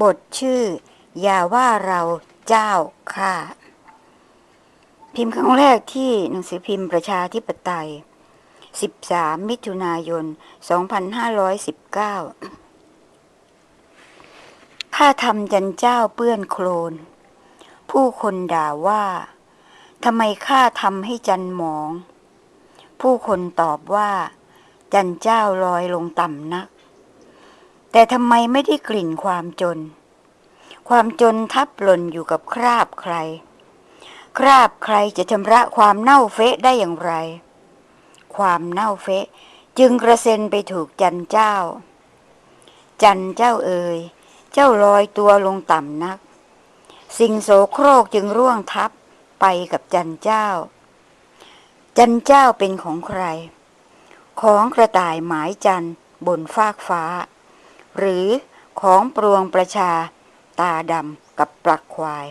บทชื่อ อย่าว่าเราเจ้าข้าพิมพ์ครั้งแรกที่หนังสือพิมพ์ประชาธิปไตย 13 มิถุนายน 2519 ข้าทำจันเจ้าเปื้อนโคลน ผู้คนด่าว่าทำไมข้าทำให้จันหมอง ผู้คนตอบว่า จันเจ้าลอยลงต่ำนัก แต่ทำไมไม่ได้กลิ่นความจน ความจนทับหล่นอยู่กับคราบใคร คราบใครจะชำระความเน่าเฟะได้อย่างไร ความเน่าเฟะจึงกระเซ็นไปถูกจันเจ้า จันเจ้าเอ่ยเจ้าลอยตัวลงต่ำนัก สิ่งโสโครกจึงร่วงทับไปกับจันเจ้า จันเจ้าเป็นของใคร ของกระต่ายหมายจันบนฟากฟ้า หรือของปรวงประชาตาดำกับปลักควาย